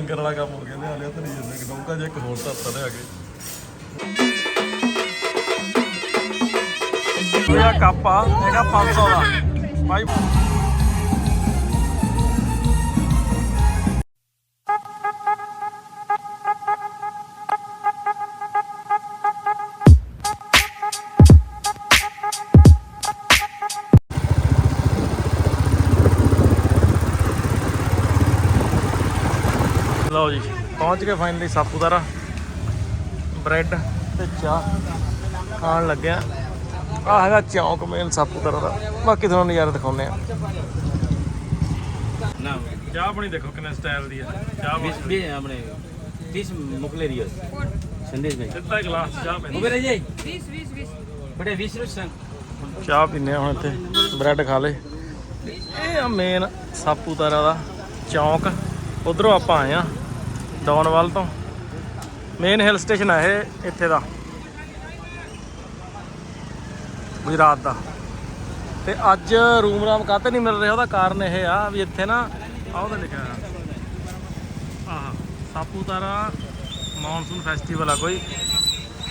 ਲੰਗਰ ਵਾਲਾ ਕੰਮ ਹੋ ਗਿਆ ਲਿਆ ਲਿਆ ਧਰੀ ਜਾਂਦੇ। ਡੌਂਕਾ ਜਿਹਾ, ਇੱਕ ਹੋਰ ਧਰਤਾ ਲਿਆ ਕੇ। ਇਹ ਕੱਪ ਆ, ਹੈਗਾ 500 ਦਾ। ਭਾਈ ਪਹੁੰਚ ਗਏ ਫਾਈਨਲੀ ਸਾਪੂਤਾਰਾ। ਬ੍ਰੈਡ ਤੇ ਚਾਹ ਖਾਣ ਲੱਗਿਆ। ਆਹ ਹੈਗਾ ਚੌਂਕ ਮੇਨ ਸਾਪੂਤਾਰਾ ਦਾ। ਬਾਕੀ ਤੁਹਾਨੂੰ ਨਜ਼ਾਰਾ ਦਿਖਾਉਂਦੇ ਆ। ਚਾਹ ਬਣੀ। ਪੀਨੇ ਹੁਣ ਇੱਥੇ। ਬ੍ਰੈਡ ਖਾ ਲੇ ਇਹ ਆ ਮੇਨ ਸਾਪੂਤਾਰਾ ਦਾ ਚੌਂਕ। ਉਧਰੋਂ ਆਪਾਂ ਆਏ ਆ ਡੌਨਵਾਲ ਤੋਂ। ਮੇਨ ਹਿਲ ਸਟੇਸ਼ਨ ਹੈ ਇਹ, ਇੱਥੇ ਦਾ। ਗੁਜਰਾਤ ਦਾ। ਤੇ ਅੱਜ ਰੂਮ ਰਾਮ ਕਾਤੇ ਨਹੀਂ ਮਿਲ ਰਿਹਾ, ਉਹਦਾ ਕਾਰਨ ਇਹ ਆ ਵੀ ਇੱਥੇ ਨਾ, ਆਹ ਉਹਦਾ ਲਿਖਿਆ ਆ ਆਹ, ਸਾਪੂਤਾਰਾ ਮੌਨਸੂਨ ਫੈਸਟੀਵਲ ਆ ਕੋਈ।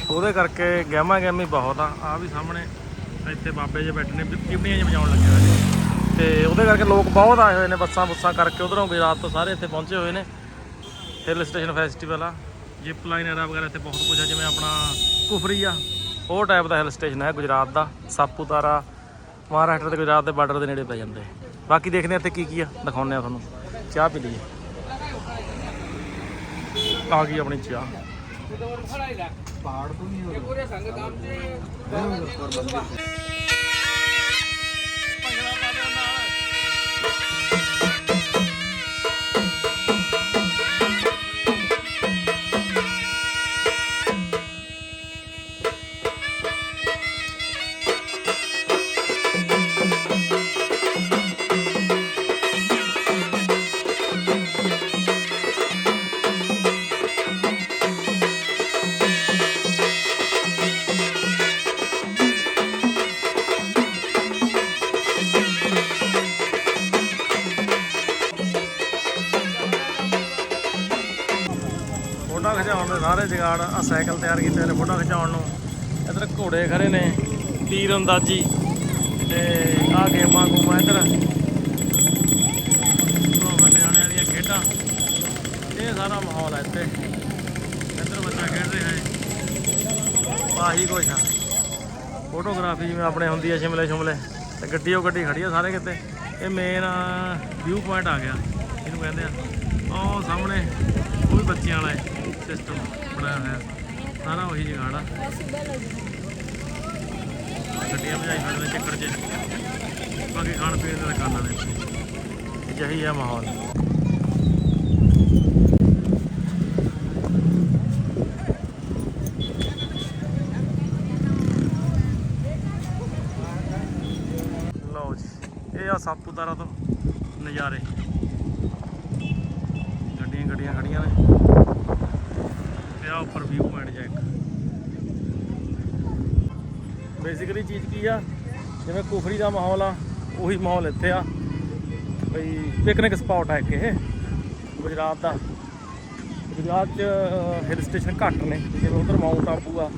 ਉਹਦੇ ਕਰਕੇ ਗਹਿਮਾ ਗਹਿਮੀ ਬਹੁਤ ਆ। ਆ ਵੀ ਸਾਹਮਣੇ, ਇੱਥੇ ਬਾਬੇ ਜੇ ਬੈਠੇ ਨੇ ਪਿਪਣੀਆਂ ਜਿਹਾ ਵਜਾਉਣ ਲੱਗੇ ਹੋਏ ਨੇ। ਤੇ ਉਹਦੇ ਕਰਕੇ ਲੋਕ ਬਹੁਤ ਆਏ ਹੋਏ ਨੇ ਬੱਸਾਂ ਬੁੱਸਾਂ ਕਰਕੇ, ਉਧਰੋਂ ਗੁਜਰਾਤ ਤੋਂ ਸਾਰੇ ਇੱਥੇ ਪਹੁੰਚੇ ਹੋਏ ਨੇ। ਹਿਲ ਸਟੇਸ਼ਨ ਫੈਸਟੀਵਲ ਆ ਜਿਪ ਲਾਈਨ ਐਰਾ ਵਗੈਰਾ ਇੱਥੇ ਬਹੁਤ ਕੁਝ ਆ ਜਿਵੇਂ ਆਪਣਾ ਕੁਫਰੀ ਆ ਉਹ ਟਾਈਪ ਦਾ ਹਿਲ ਸਟੇਸ਼ਨ ਹੈ ਗੁਜਰਾਤ ਦਾ ਸਾਪੂਤਾਰਾ ਮਹਾਰਾਸ਼ਟਰ ਤੇ ਗੁਜਰਾਤ ਦੇ ਬਾਰਡਰ ਦੇ ਨੇੜੇ ਪੈ ਜਾਂਦੇ। ਬਾਕੀ ਦੇਖਦੇ ਹਾਂ ਇੱਥੇ ਕੀ ਕੀ ਆ ਦਿਖਾਉਂਦੇ ਆ ਤੁਹਾਨੂੰ। ਚਾਹ ਪੀ ਲਈਏ। ਆ ਗਈ ਆਪਣੀ ਚਾਹ। ਫੋਟੋ ਜਗਾੜ ਆ ਸਾਈਕਲ ਤਿਆਰ ਕੀਤੇ ਨੇ ਫੋਟੋ ਖਿਚਾਉਣ ਨੂੰ। ਇੱਧਰ ਘੋੜੇ ਖੜੇ ਨੇ, ਤੀਰ ਅੰਦਾਜ਼ੀ। ਤੇ ਆ ਗੇਮਾਂ ਗੂਮਾਂ ਇੱਧਰ। ਨਿਆਣਿਆਂ ਦੀਆਂ ਖੇਡਾਂ। ਇਹ ਸਾਰਾ ਮਾਹੌਲ ਹੈ ਇੱਥੇ। ਇੱਧਰ ਬੱਚਾ ਖੇਡ ਰਿਹਾ ਹੈ ਆਹੀ ਕੁਛ ਆ। ਫੋਟੋਗ੍ਰਾਫੀ ਜਿਵੇਂ ਆਪਣੇ ਹੁੰਦੀ ਹੈ ਸ਼ਿਮਲੇ ਸ਼ਿਮਲੇ। ਤੇ ਗੱਡੀ ਉਹ ਗੱਡੀ ਖੜੀ ਆ ਸਾਰੇ ਕਿਤੇ। ਇਹ ਮੇਨ ਵਿਊ ਪੁਆਇੰਟ ਆ ਗਿਆ। ਇਹਨੂੰ ਕਹਿੰਦੇ ਆ, ਉਹ ਸਾਹਮਣੇ, ਉਹ ਵੀ ਬੱਚਿਆਂ ਵਾਲਾ ਹੈ ਸਿਸਟਮ ਬਣਾਇਆ ਹੋਇਆ। ਸਾਰਾ ਉਹੀ ਜਗਾੜ ਆ। ਗੱਡੀਆਂ ਭਜਾਈ ਫਿਰਦੇ ਚੱਕਰ 'ਚ। ਬਾਕੀ ਖਾਣ ਪੀਣ ਦੀਆਂ ਦੁਕਾਨਾਂ ਨੇ ਇੱਥੇ ਜਹੀ ਆ ਮਾਹੌਲ। ਲਓ ਜੀ, ਇਹ ਆ ਸਾਪੂਤਾਰਾ ਤੋਂ ਨਜ਼ਾਰੇ ਗੱਡੀਆਂ ਗੱਡੀਆਂ ਖੜੀਆਂ ਨੇ ਤੇ ਆ ਉੱਪਰ ਵਿਊ ਪੁਆਇੰਟ ਜਾ ਇੱਕ ਬੇਸਿਕਲੀ ਚੀਜ਼ ਕੀ ਆ? ਜਿਵੇਂ ਕੁਫਰੀ ਦਾ ਮਾਹੌਲ ਆ, ਉਹੀ ਮਾਹੌਲ ਇੱਥੇ ਆ। ਬਈ ਪਿਕਨਿਕ ਸਪੌਟ ਆ ਇੱਕ ਇਹ, ਗੁਜਰਾਤ ਦਾ। ਗੁਜਰਾਤ ਚ ਹਿਲ ਸਟੇਸ਼ਨ ਘੱਟ ਨੇ, ਜਿਵੇਂ ਉਧਰ ਮਾਊਂਟ ਆਬੂ ਆ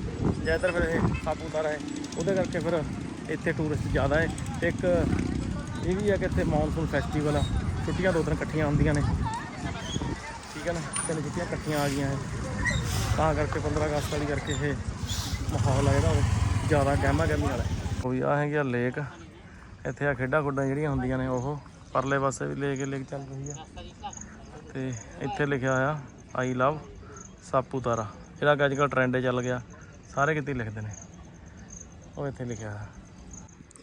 ਜਾਂ ਇੱਧਰ ਫਿਰ ਇਹ ਸਾਪੂਤਾਰਾ ਹੈ, ਉਹਦੇ ਕਰਕੇ ਫਿਰ ਇੱਥੇ ਟੂਰਿਸਟ ਜ਼ਿਆਦਾ ਹੈ। ਇੱਕ, ਇਹ ਵੀ ਆ ਕਿ ਇੱਥੇ ਮੌਨਸੂਨ ਫੈਸਟੀਵਲ ਆ, ਛੁੱਟੀਆਂ ਦੋ ਤਿੰਨ ਇਕੱਠੀਆਂ ਹੁੰਦੀਆਂ ਨੇ। ਠੀਕ ਹੈ ਨਾ? ਤਿੰਨ ਛੁੱਟੀਆਂ ਇਕੱਠੀਆਂ ਆ ਗਈਆਂ ਇਹ ਤਾਂ ਕਰਕੇ 15 ਅਗਸਤ ਵਾਲੀ ਕਰਕੇ ਇਹ ਮਾਹੌਲ ਆ ਜਿਹੜਾ ਉਹ। ਜ਼ਿਆਦਾ ਗਹਿਮਾ ਗਹਿਮੀ ਵਾਲਾ। ਹੈ। ਉਹ ਆ ਹੈਗੀ ਆ ਲੇਕ। ਇੱਥੇ ਆ ਖੇਡਾਂ ਖੁੱਡਾਂ ਜਿਹੜੀਆਂ ਹੁੰਦੀਆਂ ਨੇ ਉਹ। ਪਰਲੇ ਪਾਸੇ ਵੀ ਲੇਕ ਲੇਕ ਚੱਲ ਰਹੀ ਆ। ਤੇ ਇੱਥੇ ਲਿਖਿਆ ਹੋਇਆ ਆਈ ਲਵ ਸਾਪੂਤਾਰਾ। ਜਿਹੜਾ ਕਿ ਅੱਜ ਕੱਲ੍ਹ ਟ੍ਰੈਂਡ ਚੱਲ ਗਿਆ। ਸਾਰੇ ਕਿਤੇ ਲਿਖਦੇ ਨੇ। ਉਹ ਇੱਥੇ ਲਿਖਿਆ ਹੋਇਆ।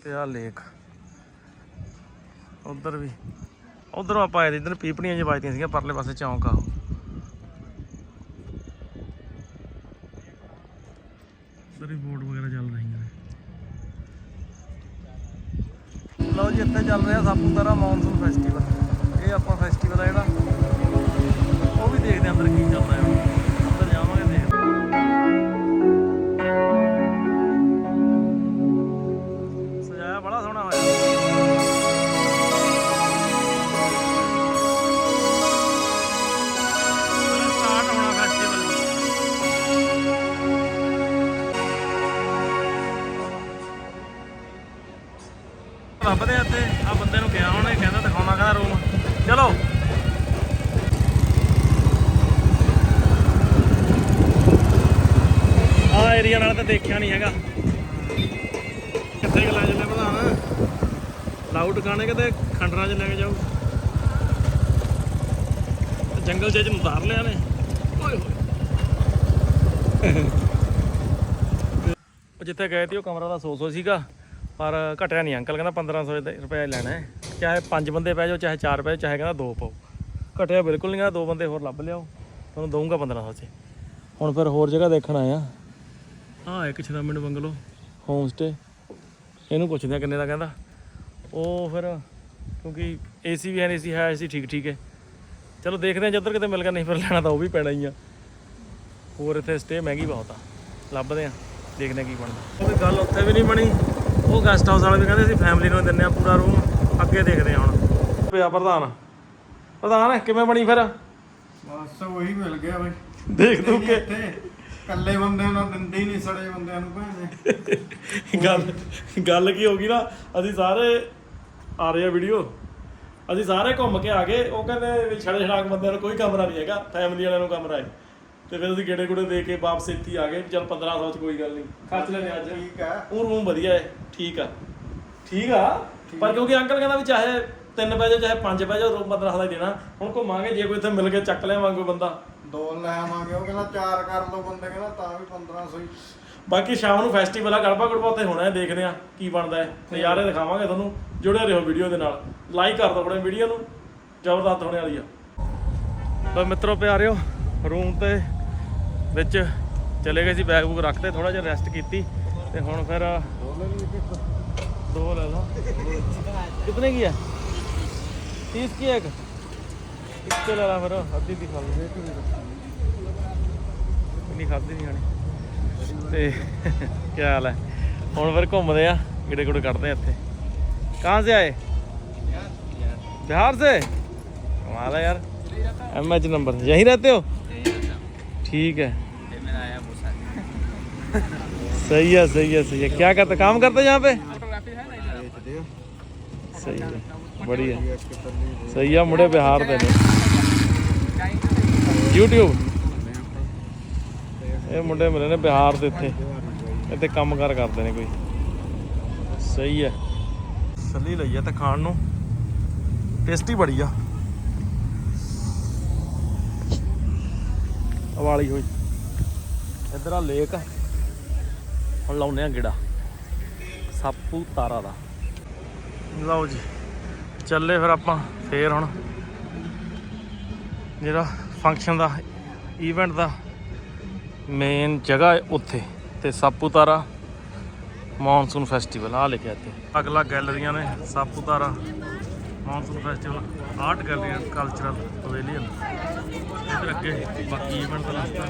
ਤੇ ਆ ਲੇਕ। ਉਧਰ ਵੀ। ਉਧਰੋਂ ਆਪਾਂ ਆਏ ਇਧਰ ਪੀਪਣੀਆਂ ਜਿਹਾ ਵੱਜਦੀਆਂ ਸੀਗੀਆਂ, ਪਰਲੇ ਪਾਸੇ ਚੌਂਕ ਆ ਉਹ ਸਾਰੀ ਬੋਰਡ ਵਗੈਰਾ ਚੱਲ ਰਹੀਆਂ ਨੇ ਲਓ ਚੱਲ ਰਿਹਾ ਸਾਪੂਤਾਰਾ ਮੌਨਸੂਨ ਫੈਸਟੀਵਲ ਇਹ ਆਪਾਂ ਫੈਸਟੀਵਲ ਆ ਜਿਹੜਾ, ਉਹ ਵੀ ਦੇਖਦੇ ਹਾਂ ਅੰਦਰ ਕੀ ਚੱਲਦਾ ਹੈ ਆ ਬੰਦੇ ਨੂੰ ਕਿਹਾ ਉਹਨੇ, ਕਹਿੰਦਾ ਦਿਖਾਉਣਾ ਕਹਿੰਦਾ ਰੂਮ ਚਲੋ। ਆ ਏਰੀਆ ਨਾਲ ਤਾਂ ਦੇਖਿਆ ਨਹੀਂ ਹੈਗਾ। ਕਿੱਥੇ ਕੁ ਲੈ ਪ੍ਰਧਾਨ ਲਾਊਡ ਗਾਣੇ ਕਿਤੇ ਖੰਡਰਾਂ 'ਚ ਲੈ ਕੇ ਜਾਊ ਜੰਗਲ 'ਚ ਇਹਨੂੰ ਉਤਾਰ ਲਿਆ ਨੇ। ਓਏ ਹੋਏ। ਉਹ ਜਿੱਥੇ ਗਏ ਸੀ ਉਹ ਕਮਰਾ ਦਾ 100 ਸੀਗਾ। ਪਰ ਘਟਿਆ ਨਹੀਂ ਅੰਕਲ, ਕਹਿੰਦਾ 1500 ਦੇ ਰੁਪਏ ਲੈਣਾ ਹੈ। ਚਾਹੇ ਪੰਜ ਬੰਦੇ ਪੈ ਜਾਓ, ਚਾਹੇ ਚਾਰ ਪੈ ਜਾਓ, ਚਾਹੇ ਕਹਿੰਦਾ ਦੋ ਪਾਓ। ਘਟਿਆ ਬਿਲਕੁਲ ਨਹੀਂ, ਕਹਿੰਦਾ ਦੋ ਬੰਦੇ ਹੋਰ ਲੱਭ ਲਿਆਓ, ਤੁਹਾਨੂੰ ਦਊਂਗਾ 1500 ਚ। ਹੁਣ ਫਿਰ ਹੋਰ ਜਗ੍ਹਾ ਦੇਖਣ ਆਇਆ ਹਾਂ ਇੱਕ ਛਰਾਮਿੰਡ ਬੰਗਲੋ ਹੋਮ ਸਟੇ ਇਹਨੂੰ ਪੁੱਛਦੇ ਆ ਕਿੰਨੇ ਦਾ, ਕਹਿੰਦਾ। ਉਹ ਫਿਰ ਕਿਉਂਕਿ ਏਸੀ ਵੀ ਹੈ ਏਸੀ ਹੈ ਏਸੀ ਠੀਕ ਠੀਕ ਹੈ। ਚਲੋ ਦੇਖਦੇ ਹਾਂ ਜਦੋਂ ਕਿਤੇ ਮਿਲ ਗਿਆ, ਨਹੀਂ ਫਿਰ ਲੈਣਾ ਤਾਂ ਉਹ ਵੀ ਪੈਣਾ ਹੀ ਆ। ਹੋਰ ਇੱਥੇ ਸਟੇ ਮਹਿੰਗੀ ਬਹੁਤ ਆ। ਲੱਭਦੇ ਆ, ਦੇਖਦੇ ਆ ਕੀ ਬਣਦਾ। ਕੋਈ ਗੱਲ ਉੱਥੇ ਵੀ ਨਹੀਂ ਬਣੀ। ਉਹ ਗੈਸਟ ਹਾਊਸ ਵਾਲੇ ਵੀ ਕਹਿੰਦੇ ਅਸੀਂ ਫੈਮਿਲੀ ਨੂੰ ਦਿੰਨੇ ਆ ਪੂਰਾ ਰੂਮ ਅੱਗੇ ਦੇਖਦੇ ਆ ਹੁਣ। ਪਿਆ ਪ੍ਰਧਾਨ। ਪ੍ਰਧਾਨ ਕਿਵੇਂ ਬਣੀ ਫਿਰ? ਬਸ ਉਹੀ ਮਿਲ ਗਿਆ ਬਈ। ਦੇਖ ਤੂੰ ਕਿ ਇੱਥੇ ਇਕੱਲੇ ਬੰਦਿਆਂ ਨੂੰ ਦਿੰਦੇ ਹੀ ਨਹੀਂ ਸੜੇ ਬੰਦਿਆਂ ਨੂੰ ਭਾਂਦੇ ਗੱਲ ਗੱਲ ਕੀ ਹੋ ਗਈ ਨਾ ਅਸੀਂ ਸਾਰੇ ਆ ਰਹੇ ਆ ਵੀਡੀਓ ਅਸੀਂ ਸਾਰੇ ਘੁੰਮ ਕੇ ਆ ਗਏ ਉਹ ਕਹਿੰਦੇ ਵੀ ਛੜੇ ਛੜਾਕ ਬੰਦਿਆਂ ਨੂੰ ਕੋਈ ਕਮਰਾ ਨਹੀਂ ਹੈਗਾ ਫੈਮਿਲੀ ਵਾਲਿਆਂ ਨੂੰ ਕਮਰਾ ਹੈ। ਤੇ ਫਿਰ ਅਸੀਂ ਗੇੜੇ ਗੁੜੇ ਦੇ ਕੇ ਵਾਪਸ ਇੱਥੇ ਹੀ ਆ ਗਏ ਚੱਲ 1500 ਚ ਕੋਈ ਗੱਲ ਨਹੀਂ। ਖਰਚ ਲੈਣੇ ਅੱਜ। ਠੀਕ ਆ। ਉਹ ਰੂਮ ਵਧੀਆ ਹੈ ਠੀਕ ਆ। ਠੀਕ ਆ? ਪਰ ਕਿਉਂਕਿ ਅੰਕਲ ਕਹਿੰਦਾ ਵੀ ਚਾਹੇ ਤਿੰਨ ਪੈ ਜਾਓ ਚਾਹੇ ਪੰਜ ਪੈ ਜਾਓ ਰੂਮ 1500 ਦਾ ਹੀ ਦੇਣਾ। ਹੁਣ ਘੁੰਮਾਂਗੇ ਜੇ ਕੋਈ ਇੱਥੇ ਮਿਲ ਕੇ ਚੱਕ ਲਿਆਵਾਂਗੇ ਕੋਈ ਬੰਦਾ। ਦੋ ਲੈ ਆਵਾਂਗੇ ਉਹ ਕਹਿੰਦਾ ਚਾਰ ਕਰ ਲਓ ਬੰਦੇ ਕਹਿੰਦਾ ਤਾਂ ਵੀ 1500 ਹੀ। ਬਾਕੀ ਸ਼ਾਮ ਨੂੰ ਫੈਸਟੀਵਲ ਆ ਗੜਬਾ ਗੜਬਾ ਉੱਤੇ ਹੋਣਾ ਹੈ ਦੇਖਦੇ ਆ ਕੀ ਬਣਦਾ ਹੈ। ਨਜ਼ਾਰੇ ਦਿਖਾਵਾਂਗੇ ਤੁਹਾਨੂੰ ਜੁੜੇ ਰਹੋ ਵੀਡੀਓ ਦੇ ਨਾਲ। ਲਾਈਕ ਕਰ ਦਿਓ ਆਪਣੇ ਵੀਡੀਓ ਨੂੰ ਜ਼ਬਰਦਸਤ ਹੋਣੇ ਵਾਲੀ ਆ। ਲੋ ਮਿੱਤਰੋ ਪਿਆਰਿਓ ਰੂਮ ਤੇ ਵਿੱਚ ਚਲੇ ਗਏ ਸੀ ਬੈਗ ਬੂਗ ਰੱਖਤੇ ਥੋੜਾ ਜਿਹਾ ਰੈਸਟ ਕੀਤੀ ਤੇ ਹੁਣ ਫਿਰ ਦੋ ਲੈ ਲਓ। ਕਿੰਨੇ ਕੀ ਹੈ 30 ਕੀ ਹੈ ਇੱਕ? ਇੱਕ ਲੈ ਲਾ ਫਿਰ, ਅੱਧੀ ਦੀ ਖਾ ਲਓ। ਨਹੀਂ ਖਾਦੀ ਨਹੀਂ ਆਣੀ ਤੇ ਕੀ ਹਾਲ ਹੈ ਹੁਣ ਫਿਰ ਘੁੰਮਦੇ ਆ ਗਿੜੇ ਗੁੜੇ ਕੱਢਦੇ ਆ ਇੱਥੇ। ਕਹਾਂ ਸੇ ਆਏ? ਬਿਹਾਰ ਸੇ? ਕਮਾਲ ਹੈ ਯਾਰ। ਐਮਐਚ ਨੰਬਰ ਯਹੀਂ ਰਹਤੇ ਹੋ? रहते हो ठीक है सही है सही है सही है क्या करते काम करते यहाँ पे सही है बढ़िया सही है मुड़े बिहार ਦੇ ਨੇ YouTube ਇਹ ਮੁੰਡੇ ਮਿਲੇ ਨੇ ਬਿਹਾਰ ਦੇ ਇੱਥੇ ਇੱਥੇ ਕੰਮ ਕਾਰ ਕਰਦੇ ਨੇ ਕੋਈ ਸਹੀ ਹੈ ਸੱਲੀ ਲਈ ਆ ਤੇ ਖਾਣ ਨੂੰ ਟੇਸਟੀ ਬੜੀ ਆ ਵਾਲੀ ਹੋਈ। ਇੱਧਰ ਆ ਲੇਕ ਹੁਣ ਲਾਉਨੇ ਆ ਗੇੜਾ। ਸਾਪੂ ਤਾਰਾ ਦਾ। ਲਓ ਜੀ, ਚੱਲੇ ਫਿਰ ਆਪਾਂ ਫੇਰ ਹੁਣ। ਜਿਹੜਾ ਫੰਕਸ਼ਨ ਦਾ ਈਵੈਂਟ ਦਾ ਮੇਨ ਜਗ੍ਹਾ ਹੈ ਉੱਥੇ। ਤੇ ਸਾਪੂਤਾਰਾ ਮੌਨਸੂਨ ਫੈਸਟੀਵਲ ਆ ਲਿਖਿਆ ਇੱਥੇ। ਅਗਲਾ ਗੈਲਰੀਆਂ ਨੇ ਸਾਪੂਤਾਰਾ ਮੌਨਸੂਨ ਫੈਸਟੀਵਲ ਆਰਟ ਗੈਲਰੀਆਂ ਕਲਚਰਲ ਪਵੇਲੀਅਨ ਇੱਧਰ ਅੱਗੇ ਬਾਕੀ ਇਵੈਂਟ ਦਾ ਰਸਤਾ।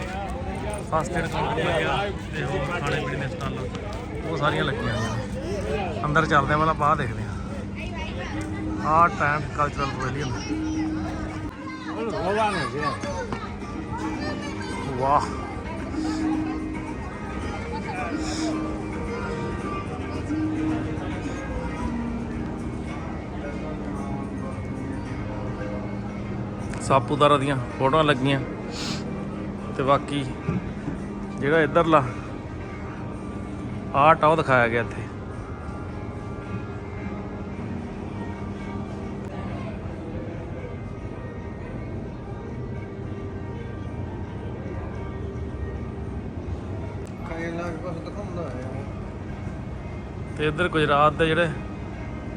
ਫਸਟ ਏਡ ਲੱਗਿਆ ਤੇ ਹੋਰ ਖਾਣੇ ਪੀਣੇ ਦੇ ਸਟਾਲਾਂ ਉਹ ਸਾਰੀਆਂ ਲੱਗੀਆਂ ਹੋਈਆਂ ਅੰਦਰ ਚੱਲਦੇ ਹਾਂ, ਪਹਿਲਾਂ ਬਾਹਰ ਦੇਖਦੇ ਹਾਂ। ਆਰਟ ਐਂਡ ਕਲਚਰਲ ਪਵੇਲੀਅਨ ਵਾਹ। ਸਾਪੂਤਾਰਾ ਦੀਆਂ ਫੋਟੋਆਂ ਲੱਗੀਆਂ ਤੇ ਬਾਕੀ ਜਿਹੜਾ ਇਧਰਲਾ ਆਰਟ ਆ ਉਹ ਦਿਖਾਇਆ ਗਿਆ ਇੱਥੇ। ਤੇ ਇੱਧਰ ਗੁਜਰਾਤ ਦੇ ਜਿਹੜੇ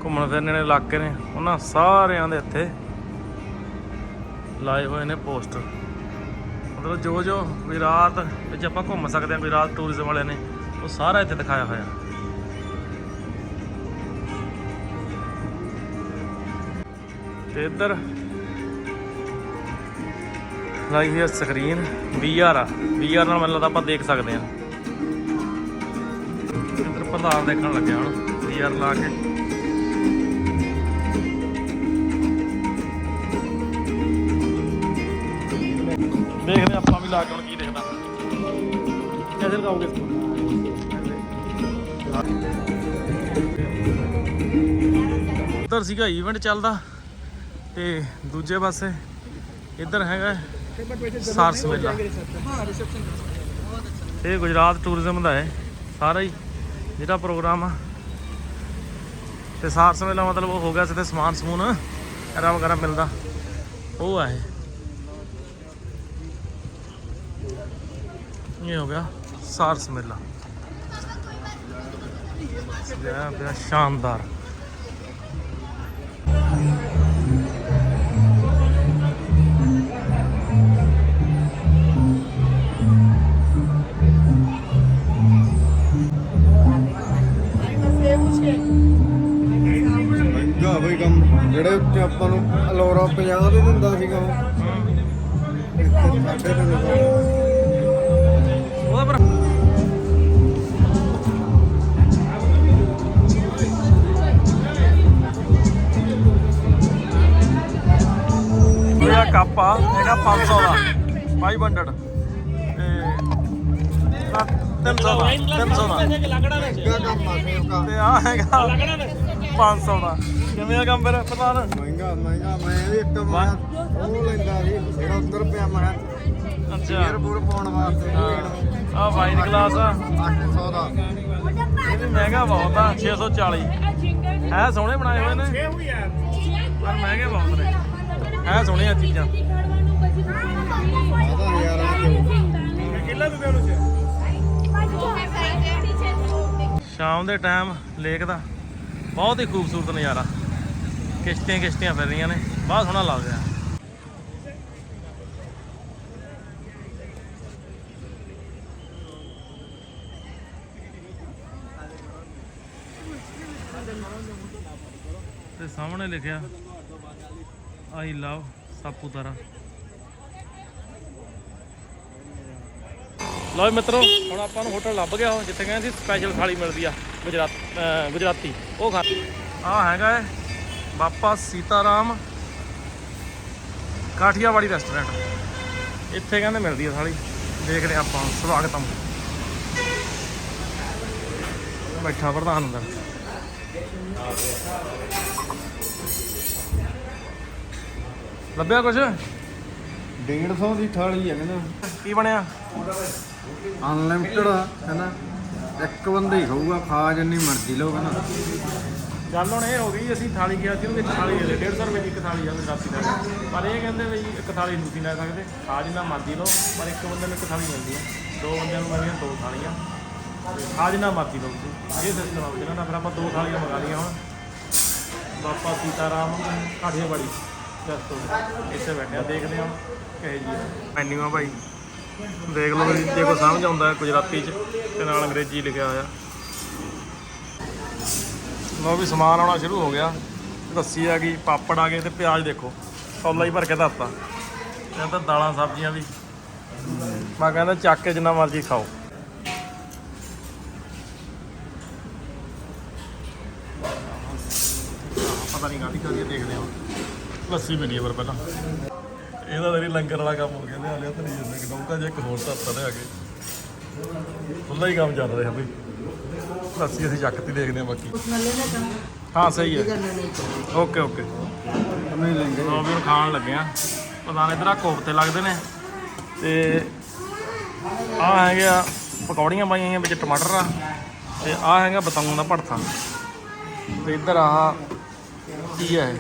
ਘੁੰਮਣ ਫਿਰਨ ਵਾਲੇ ਇਲਾਕੇ ਨੇ ਉਹਨਾਂ ਸਾਰਿਆਂ ਦੇ ਇੱਥੇ ਲਾਏ ਹੋਏ ਨੇ ਪੋਸਟਰ ਮਤਲਬ ਜੋ ਜੋ ਗੁਜਰਾਤ ਵਿੱਚ ਆਪਾਂ ਘੁੰਮ ਸਕਦੇ ਹਾਂ, ਗੁਜਰਾਤ ਟੂਰਿਜ਼ਮ ਵਾਲਿਆਂ ਨੇ, ਉਹ ਸਾਰਾ ਇੱਥੇ ਦਿਖਾਇਆ ਹੋਇਆ। ਤੇ ਇੱਧਰ ਲਾਈ ਹੋਈ ਸਕਰੀਨ VR ਆ। VR ਨਾਲ ਮੈਨੂੰ ਲੱਗਦਾ ਆਪਾਂ ਦੇਖ ਸਕਦੇ ਹਾਂ। ਇੱਧਰ ਪ੍ਰਧਾਨ ਦੇਖਣ ਲੱਗਿਆ ਹੁਣ VR ਲਾ ਕੇ। ਲਾ ਕੇ ਹੁਣ ਕੀ ਦੇਖਦਾ कैसे लगाओगे इसको ਉਧਰ ਸੀਗਾ ਇਵੈਂਟ ਚੱਲਦਾ ਤੇ ਦੂਜੇ ਪਾਸੇ ਇੱਧਰ ਹੈਗਾ ਸਾਰਸ ਮੇਲਾ ਇਹ ਗੁਜਰਾਤ ਟੂਰਿਜ਼ਮ ਦਾ ਹੈ ਸਾਰਾ ਹੀ ਜਿਹੜਾ ਪ੍ਰੋਗਰਾਮ ਆ ਤੇ ਸਾਰਸ ਮੇਲਾ ਮਤਲਬ ਉਹ ਹੋ ਗਿਆ ਸਿੱਧੇ ਸਮਾਨ ਸਮੂਨ ਐਰਾ ਵਗੈਰਾ ਮਿਲਦਾ ਉਹ ਆ ਇਹ ਇਹ ਹੋ ਗਿਆ ਸਾਰਸ ਮੇਲਾ। ਸਜਾ ਪਿਆ ਸ਼ਾਨਦਾਰ। ਕੰਮ। ਆਪਾਂ ਨੂੰ ਅਲੋਰਾ 50 ਦੇ ਦਿੰਦਾ ਸੀਗਾ ਉਹ ਇੱਥੇ ਸਾਡੇ ਤੇ ਦਿੰਦਾ ਉਹਦਾ ਪਰ ਇਹ ਕੱਪ ਆ ਹੈਗਾ 500 ਦਾ 500 ਤੇ ਇਹਦਾ 300 ਦਾ 300 ਦਾ ਤੇ ਆ ਹੈਗਾ 500 ਦਾ। ਕਿਵੇਂ ਆ ਕੰਮ ਫਿਰ ਪ੍ਰਧਾਨ? ਮਹਿੰਗਾ ਮਹਿੰਗਾ ਮੈਂ ਵੀ ਇੱਕ ਮੈਂ ਉਹ ਲੈਂਦਾ ਸੀ ਜਿਹੜਾ ਉੱਧਰ ਪਿਆ ਮੈਂ ਅੱਛਾ। ਏਅਰ ਬੂਰ ਪਾਉਣ ਵਾਸਤੇ ਉਹ ਆ ਵਾਈਨ ਗਲਾਸ ਆ। 800 ਦਾ। ਇਹ ਵੀ ਮਹਿੰਗਾ ਬਹੁਤ ਆ 640 ਹੈ ਸੋਹਣੇ ਬਣਾਏ ਹੋਏ ਨੇ। ਪਰ ਮਹਿੰਗੇ ਬਹੁਤ ਨੇ। ਹੈ ਸੋਹਣੀਆਂ ਚੀਜ਼ਾਂ। ਆਦਾ ਹਜ਼ਾਰਾਂ ਚ ਕਿੱਲਾ ਸ਼ਾਮ ਦੇ ਟਾਈਮ ਲੇਕ ਦਾ। ਬਹੁਤ ਹੀ ਖੂਬਸੂਰਤ ਨਜ਼ਾਰਾ। ਕਿਸ਼ਤੀਆਂ ਕਿਸ਼ਤੀਆਂ ਫਿਰ ਰਹੀਆਂ ਨੇ। ਬਹੁਤ ਸੋਹਣਾ ਲੱਗ ਰਿਹਾ। ਤੇ ਸਾਹਮਣੇ ਲਿਖਿਆ, ਆਈ ਲਵ ਸਾਪੂਤਾਰਾ। ਲਓ ਜੀ ਮਿੱਤਰੋ, ਹੁਣ ਆਪਾਂ ਨੂੰ ਹੋਟਲ ਲੱਭ ਗਿਆ ਜਿੱਥੇ ਕਹਿੰਦੇ ਸੀ ਸਪੈਸ਼ਲ ਥਾਲੀ ਮਿਲਦੀ ਆ ਗੁਜਰਾਤ ਗੁਜਰਾਤੀ। ਉਹ ਖਾ ਆ ਹੈਗਾ ਹੈ ਬਾਪਾ ਸੀਤਾਰਾਮ ਕਾਠੀਆਵਾੜੀ ਰੈਸਟੋਰੈਂਟ ਇੱਥੇ ਕਹਿੰਦੇ ਮਿਲਦੀ ਆ ਥਾਲੀ। ਦੇਖਦੇ ਆਪਾਂ ਸਵਾਗਤਮ। ਬੈਠਾ ਪ੍ਰਧਾਨ ਅੰਦਰ। ਲੱਭਿਆ ਕੁਛ? 150 ਦੀ ਥਾਲੀ ਹੈ ਕਹਿੰਦਾ। ਕੀ ਬਣਿਆ? ਅਨਲਿਮਿਟਡ ਹੈ ਨਾ? ਇੱਕ ਬੰਦਾ ਹੀ ਖਾਊਗਾ ਖਾ ਜਿੰਨੀ ਮਰਜ਼ੀ ਲਓ ਕਹਿੰਦਾ ਗੱਲ ਹੁਣ ਇਹ ਹੋ ਗਈ ਅਸੀਂ ਥਾਲੀ ਗਿਆ ਸੀ ਉਹਦੇ ਵਿੱਚ ਥਾਲੀ ਦੇ 150 ਰੁਪਏ ਦੀ ਇੱਕ ਥਾਲੀ ਆ ਗੁਜਰਾਤੀ ਦਾ। ਪਰ ਇਹ ਕਹਿੰਦੇ ਵੀ ਇੱਕ ਥਾਲੀ ਨਹੀਂ ਤੁਸੀਂ ਲੈ ਸਕਦੇ ਖਾ ਜਿੰਨਾ ਮਰਜ਼ੀ ਲਓ ਪਰ ਇੱਕ ਬੰਦੇ ਨੂੰ ਇੱਕ ਥਾਲੀ ਮਿਲਦੀ ਆ। ਦੋ ਬੰਦਿਆਂ ਨੂੰ ਮਿਲਦੀਆਂ ਦੋ ਥਾਲੀਆਂ। ਖਾ ਜਿੰਨਾ ਮਰਜ਼ੀ ਲਓ ਤੁਸੀਂ ਇਹ ਸਿਸਟਮ ਆ ਜਿਹਨਾਂ ਦਾ ਫਿਰ ਆਪਾਂ ਦੋ ਥਾਲੀਆਂ ਮੰਗਾ ਲਈਆਂ ਹੁਣ। ਬਾਪਾ ਸੀਤਾਰਾਮ ਕਾਠੀਆਵਾੜੀ। ਦੱਸੋ ਇੱਥੇ ਬੈਠੇ ਆ ਦੇਖਦੇ ਆ ਕਹੇ ਜੀ ਮੈਨੂ ਆ ਭਾਈ। ਦੇਖ ਲਓ ਜੇ ਕੋਈ ਸਮਝ ਆਉਂਦਾ ਗੁਜਰਾਤੀ ਚ, ਤੇ ਨਾਲ ਅੰਗਰੇਜ਼ੀ ਲਿਖਿਆ ਹੋਇਆ। ਲੋ ਵੀ ਸਮਾਨ ਆਉਣਾ ਸ਼ੁਰੂ ਹੋ ਗਿਆ। ਲੱਸੀ ਆ ਗਈ, ਪਾਪੜ ਆ ਗਏ ਤੇ ਪਿਆਜ਼ ਦੇਖੋ। ਸੌਲਾ ਹੀ ਭਰ ਕੇ ਧਰਤਾ। ਇਹ ਦਾਲਾਂ, ਸਬਜ਼ੀਆਂ ਵੀ। ਮੈਂ ਕਹਿੰਦਾ ਚੱਕ ਕੇ ਜਿੰਨਾ ਮਰਜ਼ੀ ਖਾਓ। ਪਤਾ ਨਹੀਂ ਕਾਹਦੀ ਕਾਹਦੀ ਦੇਖਦੇ ਹਾਂ। ਲੱਸੀ ਬਣੀ ਹੈ ਪਰ ਪਹਿਲਾਂ। ਇਹਦਾ ਤੇਰੀ ਲੰਗਰ ਵਾਲਾ ਕੰਮ ਹੋ ਗਿਆ ਲਿਆ ਲਿਆ ਤੇ ਨਹੀਂ ਜਾਂਦਾ ਕਿ ਡੌਂਕਾ ਜਿਹਾ ਇੱਕ ਹੋਰ ਧਰਤਾ ਲਿਆ ਕੇ। ਖੁੱਲਾ ਹੀ ਕੰਮ ਚੱਲ ਰਿਹਾ ਬਈ। ਲੱਸੀ ਅਸੀਂ ਚੱਕਤੀ ਦੇਖਦੇ ਹਾਂ ਬਾਕੀ। ਹਾਂ ਸਹੀ ਹੈ। ਓਕੇ ਓਕੇ ਨਹੀਂ। ਲੈਂਦੇ ਲੋ ਵੀ ਹੁਣ ਖਾਣ ਲੱਗੇ ਆ ਪਤਾ ਨਹੀਂ ਇਧਰ ਆ ਕੋਫਤੇ ਲੱਗਦੇ ਨੇ। ਤੇ ਆ ਹੈਗੇ ਆ ਪਕੌੜੀਆਂ ਪਾਈਆਂ ਹੋਈਆਂ ਵਿੱਚ ਟਮਾਟਰ ਆ। ਤੇ ਆ ਹੈਗਾ ਬਤਾਊਂ ਦਾ ਭੜਥਾ। ਤੇ ਇੱਧਰ ਆਹ ਕੀ ਹੈ?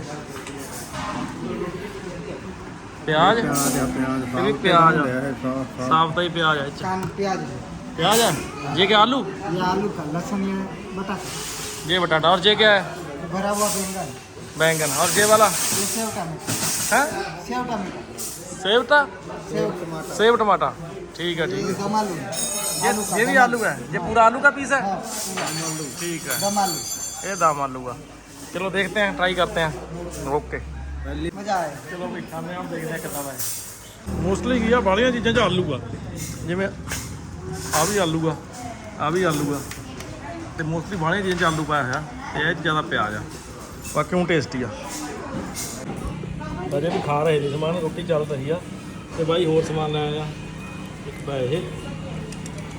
ਪਿਆਜ਼ ਪਿਆਜ਼ ਆ ਪਿਆਜ਼ ਇਹ ਵੀ ਪਿਆਜ਼ ਆ। ਇਹ ਸਾਫ ਸਾਫ ਸਾਫ ਹੀ ਪਿਆਜ਼ ਹੈ ਇਹ 'ਚ कान प्याज है प्याज है ये क्या आलू ये आलू का लहसुन ये बटा ये बटाटा और ये क्या है भरा हुआ बैंगन बैंगन और ये वाला ये सेव टमाटर है सेव टमाटर सेब था सेव टमाटर सेब टमाटर ठीक है ठीक ये दम आलू है है ये ये भी आलू है ये पूरा आलू का पीस है हाँ पूरा आलू ठीक है दम आलू ये दाम आलू का चलो देखते हैं ट्राई करते हैं ओके ਮੋਸਟਲੀ ਕੀ ਆ ਬਾਲੀਆਂ ਚੀਜ਼ਾਂ 'ਚ ਆਲੂ ਆ। ਜਿਵੇਂ ਆ ਵੀ ਆਲੂ ਆ ਆ ਵੀ ਆਲੂ ਆ। ਤੇ ਮੋਸਟਲੀ ਬਾਲੀਆਂ ਚੀਜ਼ਾਂ 'ਚ ਆਲੂ ਪਾਇਆ ਹੋਇਆ ਤੇ ਇਹ ਜ਼ਿਆਦਾ ਪਿਆਜ਼ ਆ। ਪਰ ਕਿਉਂ ਟੇਸਟੀ ਆ? ਅਜੇ ਵੀ ਖਾ ਰਹੇ ਨੇ ਸਮਾਨ ਰੋਟੀ ਚੱਲ ਰਹੀ ਆ। ਤੇ ਬਾਈ ਹੋਰ ਸਮਾਨ ਲੈ ਆਇਆ। ਇੱਕ ਬਾ ਇਹ।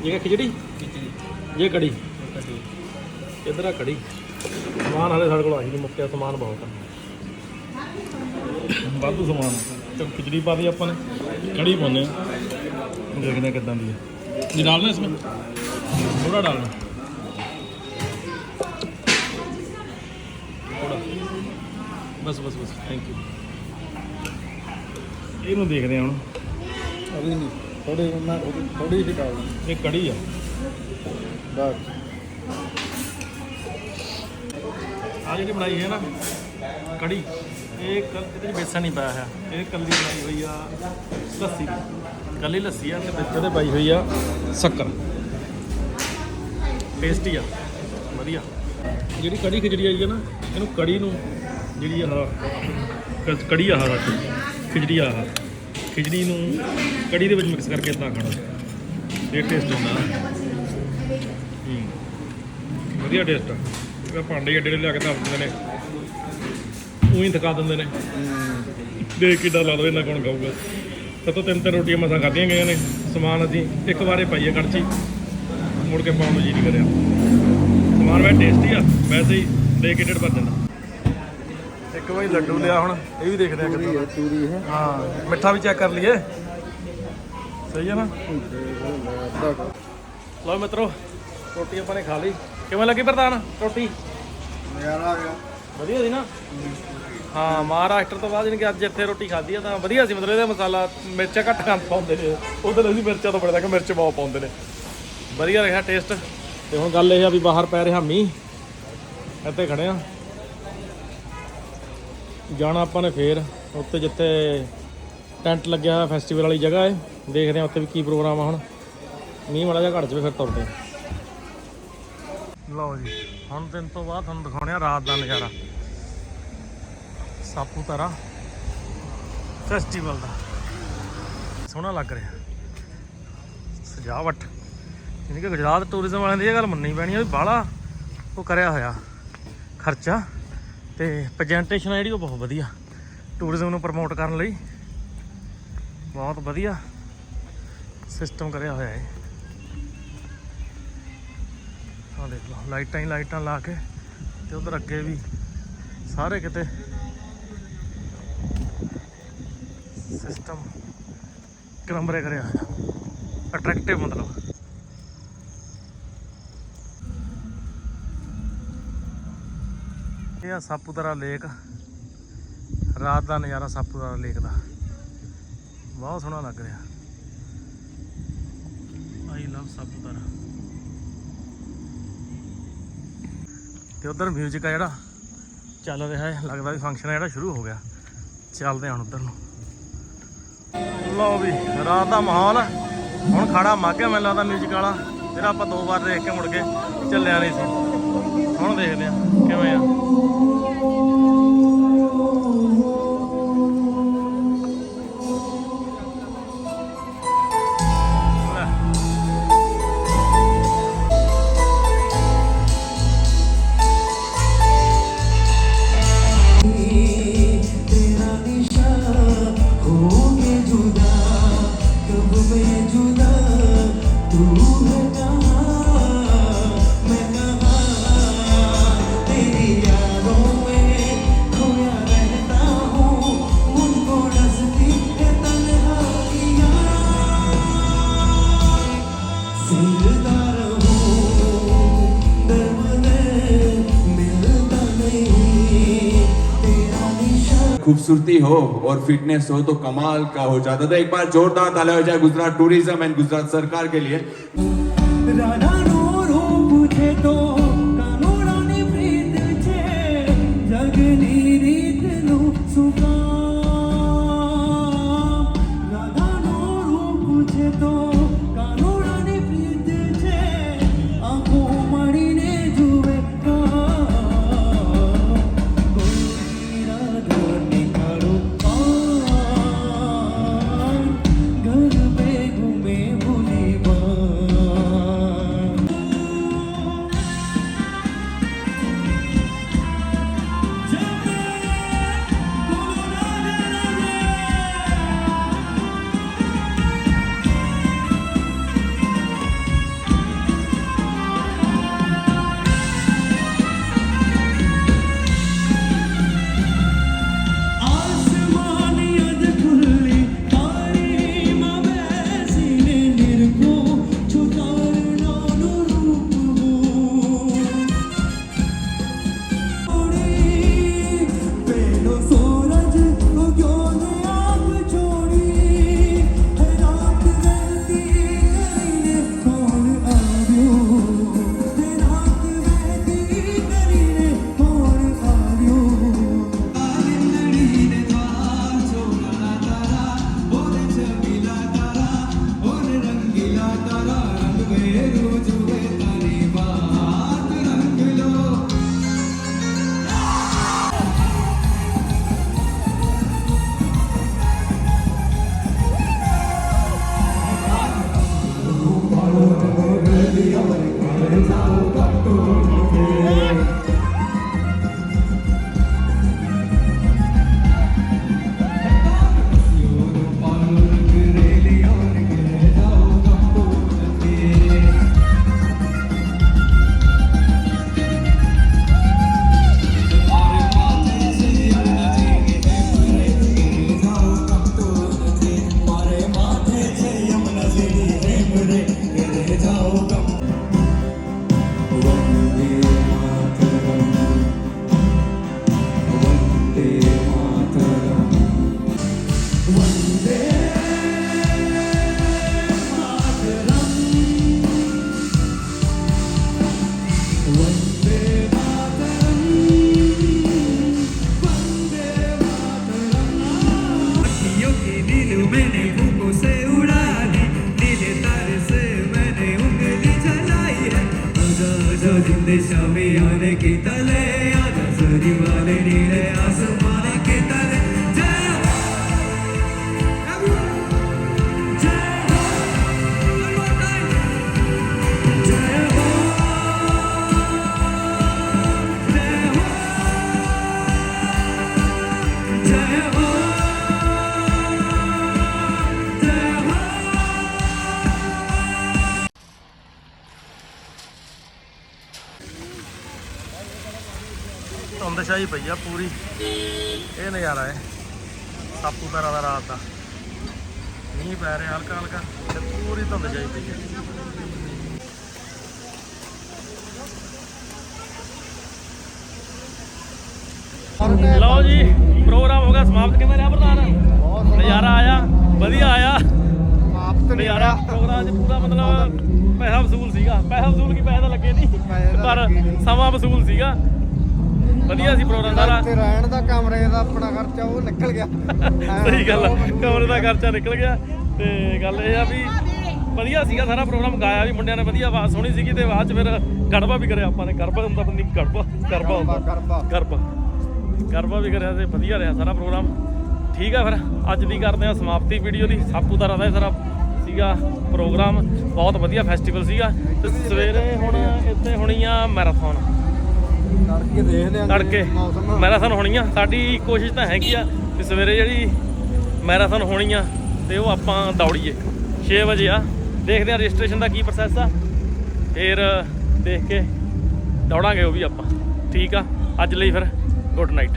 ਇਹ ਖਿਚੜੀ? ਖਿਚੜੀ। ਇਹ ਕੜੀ। ਕੜੀ। ਇਧਰ ਆ ਕੜੀ। ਸਮਾਨ ਹਲੇ ਸਾਡੇ ਕੋਲ ਆਹੀ ਨਹੀਂ ਮੁੱਕਿਆ ਸਮਾਨ ਬਹੁਤ ਆ। ਵਾਧੂ ਸਮਾਨ। ਤੇ ਖਿਚੜੀ ਪਾ ਦੀ ਆਪਾਂ ਨੇ ਕੜੀ ਪਾਉਂਦੇ ਆ ਦੇਖਦੇ ਆ ਕਿੱਦਾਂ ਦੀ ਹੈ। ਜੀ ਡਾਲਣਾ ਇਸमें ਥੋੜਾ ਡਾਲਣਾ ਥੋੜਾ ਬਸ ਬਸ ਬਸ। ਥੈਂਕ ਯੂ ਇਹਨੂੰ ਦੇਖਦੇ ਆ ਹੁਣ। ਅਭੀ ਨਹੀਂ। ਥੋੜੀ ਉਹਨਾਂ ਥੋੜੀ ਜਿਹੀ ਕਾਲ ਇਹ ਕੜੀ ਆ। ਬਸ। ਆ ਜਿਹੜੀ ਬਣਾਈ ਹੈ ਨਾ ਕੜੀ। ਇਹ ਕੱਲ ਇਹਦੇ ਵਿੱਚ ਬੇਸਣ ਨਹੀਂ ਪਾਇਆ ਹੈ ਇਹ ਕੱਲੀ ਬਣਾਈ ਹੋਈ ਆ ਲੱਸੀ। ਦੀ ਕੱਲੀ ਲੱਸੀ ਆ ਤੇ ਵਿੱਚ ਉਹਦੇ ਪਾਈ ਹੋਈ ਆ ਸ਼ੱਕਰ। ਟੇਸਟੀ ਆ। ਵਧੀਆ। ਜਿਹੜੀ ਕੜੀ ਖਿਚੜੀ ਆਈ ਹੈ ਨਾ, ਇਹਨੂੰ ਕੜੀ ਨੂੰ ਜਿਹੜੀ ਆ ਕੜੀ ਆ ਆਹ ਖਿਚੜੀ ਆ ਆਹ ਖਿਚੜੀ ਨੂੰ ਕੜੀ ਦੇ ਵਿੱਚ ਮਿਕਸ ਕਰਕੇ ਇਦਾਂ ਖਾਣਾ। ਇਹ ਟੇਸਟ ਹੁੰਦਾ ਹੂੰ। ਵਧੀਆ ਟੇਸਟ ਆ। ਇਹ ਭਾਂਡੇ ਏਡੇ ਏਡੇ ਲਿਆ ਕੇ ਧਰ ਦਿੰਦੇ ਨੇ। ਉਹੀ ਥਕਾ ਦਿੰਦੇ ਨੇ। ਦੇਖ ਕਿੱਡਾ ਲਾ ਲਓ ਇਹਨਾਂ ਕੌਣ ਖਾਊਗਾ। ਸਤੋਂ ਤਿੰਨ ਤਿੰਨ ਰੋਟੀਆਂ ਮਸਾਂ ਖਾਧੀਆਂ ਗਈਆਂ ਨੇ। ਸਮਾਨ ਅਸੀਂ ਇੱਕ ਵਾਰੇ ਪਾਈਏ ਕੜਛੀ। ਮੁੜ ਕੇ ਪਾਉਣ ਨੂੰ ਜੀ ਨਹੀਂ ਕਰਿਆ। ਸਮਾਨ ਵੈ ਟੇਸਟੀ ਆ। ਵੈਸੇ ਹੀ ਦੇ ਕੇ ਡੇਢ ਜਾਂਦਾ ਇੱਕ ਵਾਰੀ ਲੱਡੂ ਲਿਆ ਹੁਣ ਇਹ ਵੀ ਦੇਖਦੇ ਆ ਹੈ ਚੂਰੀ ਹੈ। ਹਾਂ ਮਿੱਠਾ ਵੀ ਚੈੱਕ ਕਰ ਲਈਏ। ਸਹੀ ਹੈ ਨਾ। ਲਓ ਮਿੱਤਰੋ ਰੋਟੀ ਆਪਾਂ ਨੇ ਖਾ ਲਈ। ਕਿਵੇਂ ਲੱਗੀ ਪ੍ਰਧਾਨ ਰੋਟੀ? ਨਜ਼ਾਰਾ ਆ ਗਿਆ। ਵਧੀਆ ਸੀ ਨਾ? ਹਾਂ, ਮਹਾਰਾਸ਼ਟਰ ਤੋਂ ਬਾਅਦ ਜਾਣੀ ਅੱਜ ਇੱਥੇ ਰੋਟੀ ਖਾਧੀ ਆ ਤਾਂ ਵਧੀਆ ਸੀ, ਮਤਲਬ ਇਹਦਾ ਮਸਾਲਾ ਮਿਰਚਾਂ ਘੱਟ ਖਾਂ ਪਾਉਂਦੇ ਨੇ। ਉਧਰ ਅਸੀਂ ਮਿਰਚਾਂ ਤੋਂ ਬੜੇ ਤੱਕ ਮਿਰਚ ਬਹੁਤ ਪਾਉਂਦੇ ਨੇ। ਵਧੀਆ ਰਿਹਾ ਟੇਸਟ ਤੇ ਹੁਣ ਗੱਲ ਇਹ ਆ ਵੀ ਬਾਹਰ ਪੈ ਰਿਹਾ ਮੀਂਹ। ਇੱਥੇ ਖੜੇ ਆ। ਜਾਣਾ ਆਪਾਂ ਨੇ ਫੇਰ ਉੱਤੇ ਜਿੱਥੇ ਟੈਂਟ ਲੱਗਿਆ ਹੋਇਆ ਫੈਸਟੀਵਲ ਵਾਲੀ ਜਗ੍ਹਾ ਹੈ ਦੇਖਦੇ ਆ ਉੱਥੇ ਵੀ ਕੀ ਪ੍ਰੋਗਰਾਮ ਆ ਹੁਣ। ਮੀਂਹ ਮਾੜਾ ਜਿਹਾ ਘੱਟ ਜਾਵੇ ਫਿਰ ਤੁਰਦੇ ਲਓ ਜੀ, ਹੁਣ ਦਿਨ ਤੋਂ ਬਾਅਦ ਤੁਹਾਨੂੰ ਦਿਖਾਉਣੇ ਆ ਰਾਤ ਦਾ ਨਜ਼ਾਰਾ। ਸਾਪੂਤਾਰਾ ਫੈਸਟੀਵਲ ਦਾ। ਸੋਹਣਾ ਲੱਗ ਰਿਹਾ। ਸਜਾਵਟ। ਯਾਨੀ ਕਿ ਗੁਜਰਾਤ ਟੂਰਿਜ਼ਮ ਵਾਲਿਆਂ ਦੀ ਇਹ ਗੱਲ ਮੰਨਣੀ ਪੈਣੀ ਆ ਵੀ ਬਾਹਲਾ ਉਹ ਕਰਿਆ ਹੋਇਆ ਖਰਚਾ ਤੇ ਪ੍ਰੈਜੈਂਟੇਸ਼ਨ ਆ ਜਿਹੜੀ ਉਹ ਬਹੁਤ ਵਧੀਆ। ਟੂਰਿਜ਼ਮ ਨੂੰ ਪ੍ਰਮੋਟ ਕਰਨ ਲਈ ਬਹੁਤ ਵਧੀਆ ਸਿਸਟਮ ਕਰਿਆ ਹੋਇਆ ਹੈ ਆਹ ਦੇਖ ਲਓ, ਲਾਈਟਾਂ ਹੀ ਲਾਈਟਾਂ ਲਾ ਕੇ ਤੇ ਉਧਰ ਅੱਗੇ ਵੀ ਸਾਰੇ ਕਿਤੇ ਸਿਸਟਮ ਕਲੰਬਰੇ ਕਰਿਆ ਹੋਇਆ ਅਟਰੈਕਟਿਵ ਮਤਲਬ। ਇਹ ਆ ਸਾਪੂਤਾਰਾ ਲੇਕ। ਰਾਤ ਦਾ ਨਜ਼ਾਰਾ ਸਾਪੂਤਾਰਾ ਲੇਕ ਦਾ। ਬਹੁਤ ਸੋਹਣਾ ਲੱਗ ਰਿਹਾ। I love Saputara. ਤੇ ਉਧਰ 뮤직 ਆ ਜਿਹੜਾ। ਚੱਲ ਰਿਹਾ ਹੈ, ਲੱਗਦਾ ਵੀ ਫੰਕਸ਼ਨ ਆ ਜਿਹੜਾ, ਸ਼ੁਰੂ ਹੋ ਗਿਆ। ਚੱਲਦੇ ਹਾਂ ਹੁਣ ਉਧਰ ਨੂੰ। ਲਓ ਵੀ, ਰਾਤ ਦਾ ਮਾਹੌਲ ਆ। ਹੁਣ ਖਾੜਾ ਮਾਗਿਆ ਮੈਨੂੰ ਲੱਗਦਾ 뮤직 ਵਾਲਾ। ਜਿਹੜਾ ਆਪਾਂ ਦੋ ਵਾਰ ਦੇਖ ਕੇ ਮੁੜ ਕੇ ਚੱਲਿਆ ਨਹੀਂ ਸੀ। ਹੁਣ ਦੇਖਦੇ ਆ, ਕਿਵੇਂ ਆ। तू हो और फिटनेस हो तो कमाल का हो जाता था एक बार जोरदार ताला हो जाए गुजरात टूरिज्म एंड गुजरात सरकार के लिए राना नूर हो मुझे तो ਧੁੰਦ ਛਾਈ ਪਈ ਆ ਪੂਰੀ। ਇਹ ਨਜ਼ਾਰਾ ਹੈ। ਸਾਪੂਤਾਰਾ ਦਾ ਰਾਤ ਦਾ। ਮੀਂਹ ਪੈ ਰਿਹਾ ਹਲਕਾ ਹਲਕਾ ਤੇ ਪੂਰੀ ਧੁੰਦ ਛਾਈ ਪਈ ਹੈ ਲਓ ਜੀ ਪ੍ਰੋਗਰਾਮ ਹੋ ਗਿਆ ਸਮਾਪਤ ਕਿਵੇਂ ਰਿਹਾ ਪ੍ਰਧਾਨ? ਨਜ਼ਾਰਾ ਆਇਆ ਵਧੀਆ ਆਇਆ। ਸਮਾਪਤ ਨਜ਼ਾਰਾ ਪ੍ਰੋਗਰਾਮ 'ਚ ਪੂਰਾ ਮਤਲਬ ਪੈਸਾ ਵਸੂਲ ਸੀਗਾ। ਪੈਸਾ ਵਸੂਲ ਕੀ ਪੈਸੇ ਤਾਂ ਲੱਗੇ ਨਹੀਂ ਪਰ। ਸਮਾਂ ਵਸੂਲ ਸੀਗਾ। ਵਧੀਆ ਸੀ ਪ੍ਰੋਗਰਾਮ ਸਾਰਾ। ਇੱਥੇ ਰਹਿਣ ਦਾ ਕਮਰੇ ਦਾ ਆਪਣਾ ਖਰਚਾ ਉਹ ਨਿਕਲ ਗਿਆ। ਸਹੀ ਗੱਲ ਆ ਕਮਰੇ ਦਾ ਖਰਚਾ ਨਿਕਲ ਗਿਆ। ਤੇ ਗੱਲ ਇਹ ਆ ਵੀ ਵਧੀਆ ਸੀਗਾ ਸਾਰਾ ਪ੍ਰੋਗਰਾਮ ਗਾਇਆ ਵੀ ਮੁੰਡਿਆਂ ਨੇ ਵਧੀਆ ਆਵਾਜ਼ ਸੋਹਣੀ ਸੀਗੀ ਤੇ ਬਾਅਦ ਚ ਫਿਰ ਗੜਬਾ ਵੀ ਕਰਿਆ ਆਪਾਂ ਨੇ। ਗੜਬਾ ਹੁੰਦਾ ਬੰਦੀ ਗੜਬਾ ਗੜਬਾ ਹੁੰਦਾ। ਗੜਬਾ ਗੜਬਾ। ਵੀ ਕਰਿਆ ਤੇ ਵਧੀਆ ਰਿਹਾ ਸਾਰਾ ਪ੍ਰੋਗਰਾਮ ਠੀਕ ਆ ਫਿਰ ਅੱਜ ਦੀ ਕਰਦੇ ਆ ਸਮਾਪਤੀ ਵੀਡੀਓ ਦੀ। ਸਾਪੂਤਾਰਾ ਦਾ ਇਹ ਸਾਰਾ ਸੀਗਾ ਪ੍ਰੋਗਰਾਮ ਬਹੁਤ ਵਧੀਆ ਫੈਸਟੀਵਲ ਸੀਗਾ। ਤੇ ਸਵੇਰੇ ਹੁਣ ਇੱਥੇ ਹੋਣੀ ਆ ਮੈਰਾਥਨ ਤੜਕੇ। ਮੌਸਮ ਮੈਰਾਥਨ ਹੋਣੀ ਆ। ਸਾਡੀ ਕੋਸ਼ਿਸ਼ ਤਾਂ ਹੈਗੀ ਆ ਕਿ ਸਵੇਰੇ ਜਿਹੜੀ ਮੈਰਾਥਨ ਹੋਣੀ ਆ ਤੇ ਉਹ ਆਪਾਂ ਦੌੜੀਏ। 6 ਵਜੇ ਆ। ਦੇਖਦੇ ਆ ਰਜਿਸਟ੍ਰੇਸ਼ਨ ਦਾ ਕੀ ਪ੍ਰੋਸੈਸ ਆ। ਫਿਰ ਦੇਖ ਕੇ ਦੌੜਾਂਗੇ ਉਹ ਵੀ ਆਪਾਂ। ਠੀਕ ਆ। ਅੱਜ ਲਈ ਫਿਰ ਗੁੱਡ ਨਾਈਟ।